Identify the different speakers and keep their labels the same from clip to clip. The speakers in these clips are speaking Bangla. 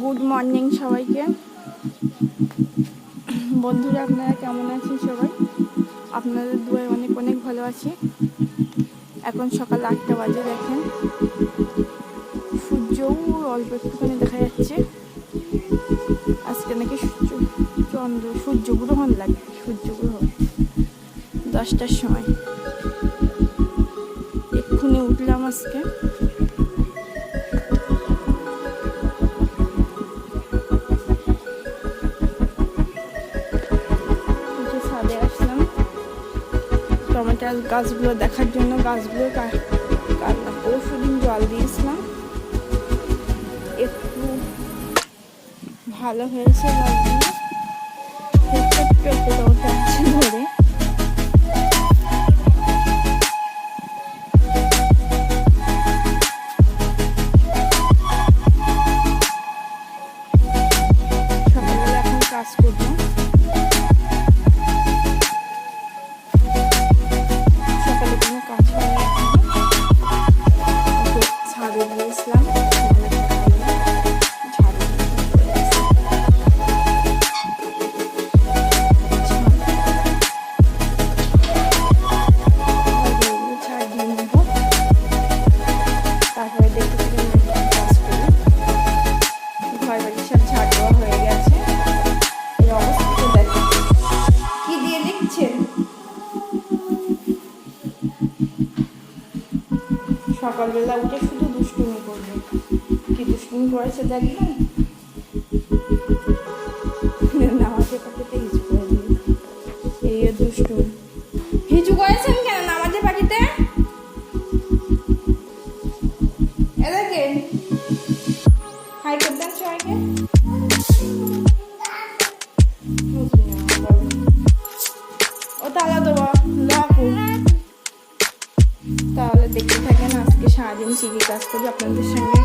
Speaker 1: গুড মর্নিং সবাইকে। বন্ধুরা, আপনারা কেমন আছেন সবাই? আপনাদের দুয়ায় অনেক অনেক ভালো আছি। এখন সকাল আটটা বাজে, দেখেন। সূর্যও অল্প একটুখানি দেখা যাচ্ছে। আজকে নাকি সূর্য, চন্দ্র, সূর্য গ্রহণ লাগে, সূর্য গ্রহণ। দশটার সময়। এক্ষুনি উঠলাম আজকে। টমেটোর গাছগুলো দেখার জন্য গাছগুলো কাটলাম। পরশু দিন জল দিয়েছিলাম। একটু ভালো হয়েছে গাছগুলো। কাজ করব। সকালবেলা উঠে শুধু দুষ্টুমি করবে। কি দুষ্টুমি করেছে দেখবেন নামাজে পাখিতে এই দুষ্টুমি। আজকে কি কী কাজ করি, আপনাদের সঙ্গে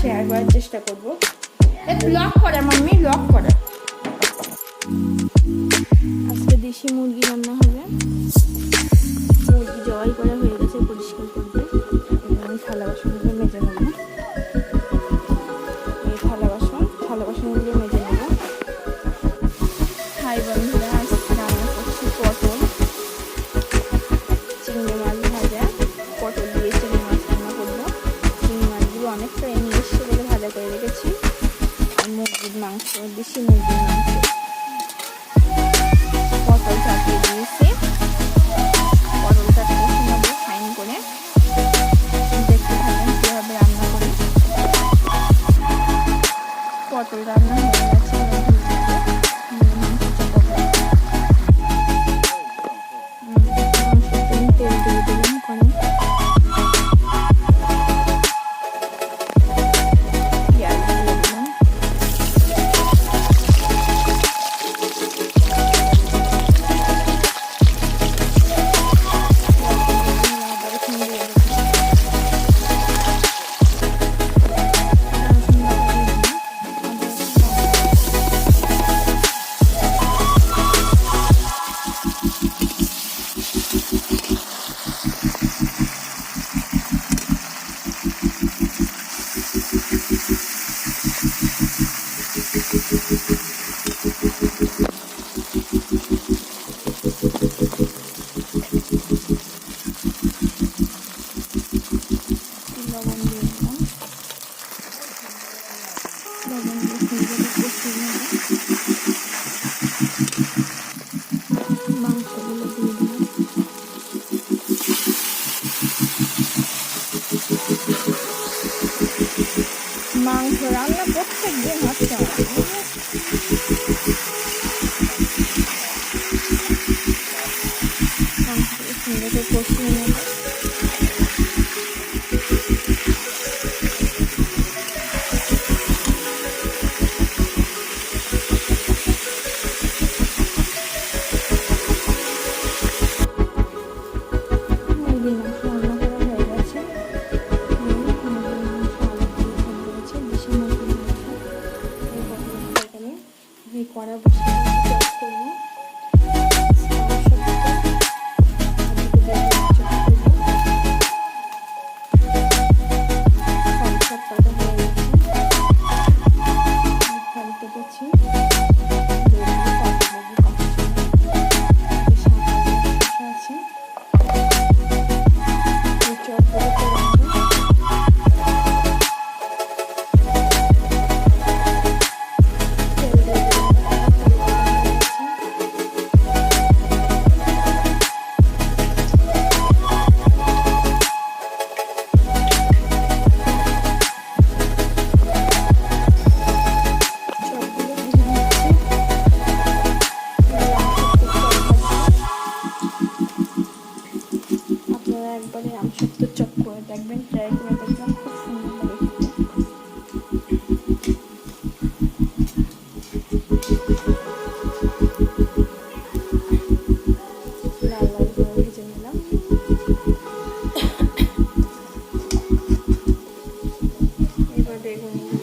Speaker 1: শেয়ার করার চেষ্টা করব। লক করে মাম্মি লক করে। আজকে দেশি মুরগি রান্না হবে। মুরগি জবাই করা হয়ে গেছে পরিষ্কার করবে আমি থালা বাসনগুলো মেজে নেব। মাংসগুলো মাংস রান্না প্রত্যেক দিন হচ্ছে। মাংসটাকে সুন্দর করে কষিয়ে এই বেগুনি।